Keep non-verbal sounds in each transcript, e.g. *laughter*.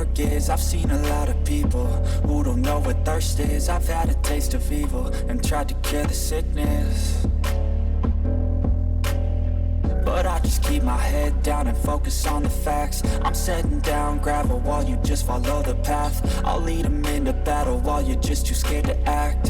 Work is. I've seen a lot of people who don't know what thirst is. I've had a taste of evil and tried to cure the sickness. But I just keep my head down and focus on the facts. I'm setting down gravel while you just follow the path. I'll lead 'em into battle while you're just too scared to act.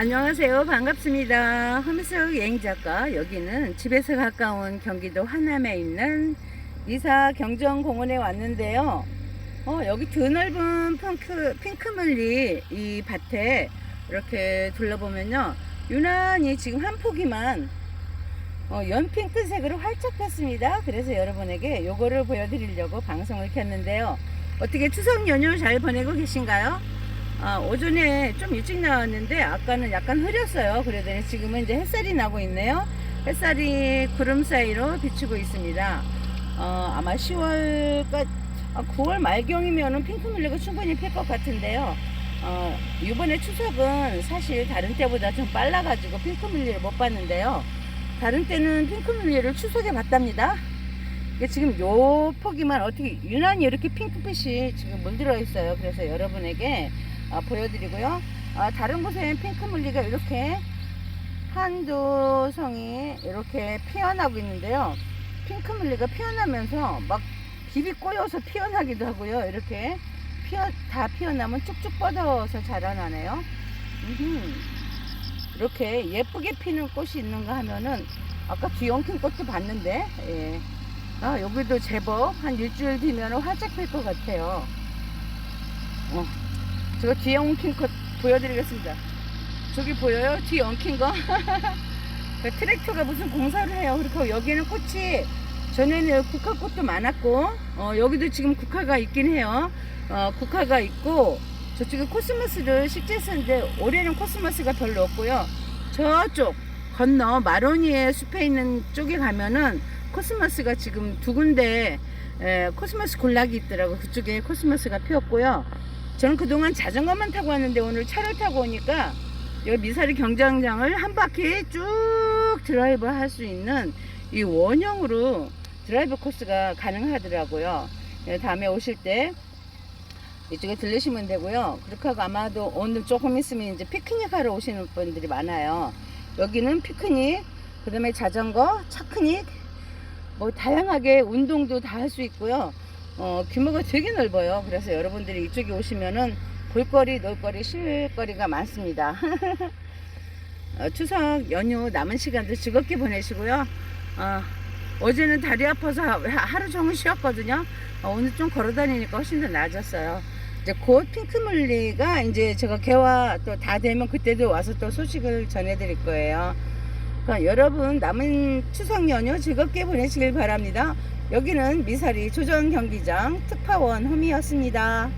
안녕하세요. 반갑습니다. 험석 여행작가. 여기는 집에서 가까운 경기도 하남에 있는 이사 경정공원에 왔는데요. 어, 여기 드넓은 핑크, 핑크물리 이 밭에 이렇게 둘러보면요. 유난히 지금 한 포기만 어, 연핑크색으로 활짝 폈습니다. 그래서 여러분에게 요거를 보여드리려고 방송을 켰는데요. 어떻게 추석 연휴 잘 보내고 계신가요? 아, 오전에 좀 일찍 나왔는데 아까는 약간 흐렸어요. 그러더니 지금은 이제 햇살이 나고 있네요. 햇살이 구름 사이로 비추고 있습니다. 어, 아마 10월까 아, 9월 말경이면은 핑크뮬리가 충분히 필 것 같은데요. 어, 이번에 추석은 사실 다른 때보다 좀 빨라가지고 핑크뮬리를 못 봤는데요. 다른 때는 핑크뮬리를 추석에 봤답니다. 지금 요 포기만 어떻게 유난히 이렇게 핑크빛이 지금 물들어 있어요. 그래서 여러분에게 아, 보여드리고요. 아, 다른 곳엔 핑크 물리가 이렇게 한두 성이 이렇게 피어나고 있는데요. 핑크 물리가 피어나면서 막 깁이 꼬여서 피어나기도 하고요. 이렇게 피어, 다 피어나면 쭉쭉 뻗어서 자라나네요. 이렇게 예쁘게 피는 꽃이 있는가 하면은 아까 귀염킨 꽃도 봤는데 예. 아, 여기도 제법 한 일주일 뒤면 활짝 필 것 같아요. 어. 제가 뒤에 엉킨 것 보여드리겠습니다. 저기 보여요? 뒤에 엉킨 거? *laughs* 그 트랙터가 무슨 공사를 해요. 그리고 여기는 꽃이 전에는 국화꽃도 많았고, 어, 여기도 지금 국화가 있긴 해요. 어, 국화가 있고, 저쪽에 코스모스를 식재했는데 올해는 코스모스가 별로 없고요. 저쪽 건너 마로니에 숲에 있는 쪽에 가면은 코스모스가 지금 두 군데 에, 코스모스 군락이 있더라고. 그쪽에 코스모스가 피었고요. 저는 그동안 자전거만 타고 왔는데 오늘 차를 타고 오니까 여기 미사리 경장장을 한 바퀴 쭉 드라이브 할 수 있는 이 원형으로 드라이브 코스가 가능하더라고요. 예, 다음에 오실 때 이쪽에 들르시면 되고요. 그렇게 하고 아마도 오늘 조금 있으면 이제 피크닉 하러 오시는 분들이 많아요. 여기는 피크닉, 그 다음에 자전거, 차크닉, 뭐 다양하게 운동도 다 할 수 있고요. 어, 규모가 되게 넓어요. 그래서 여러분들이 이쪽에 오시면은 볼거리, 놀거리, 쉴거리가 많습니다. *laughs* 어, 추석 연휴 남은 시간도 즐겁게 보내시고요. 어, 어제는 다리 아파서 하루 종일 쉬었거든요. 어, 오늘 좀 걸어 다니니까 훨씬 더 나아졌어요. 이제 곧 핑크물리가 이제 제가 개화 또 다 되면 그때도 와서 또 소식을 전해드릴 거예요. 그러니까 여러분 남은 추석 연휴 즐겁게 보내시길 바랍니다. 여기는 미사리 조정경기장 특파원 홈이었습니다.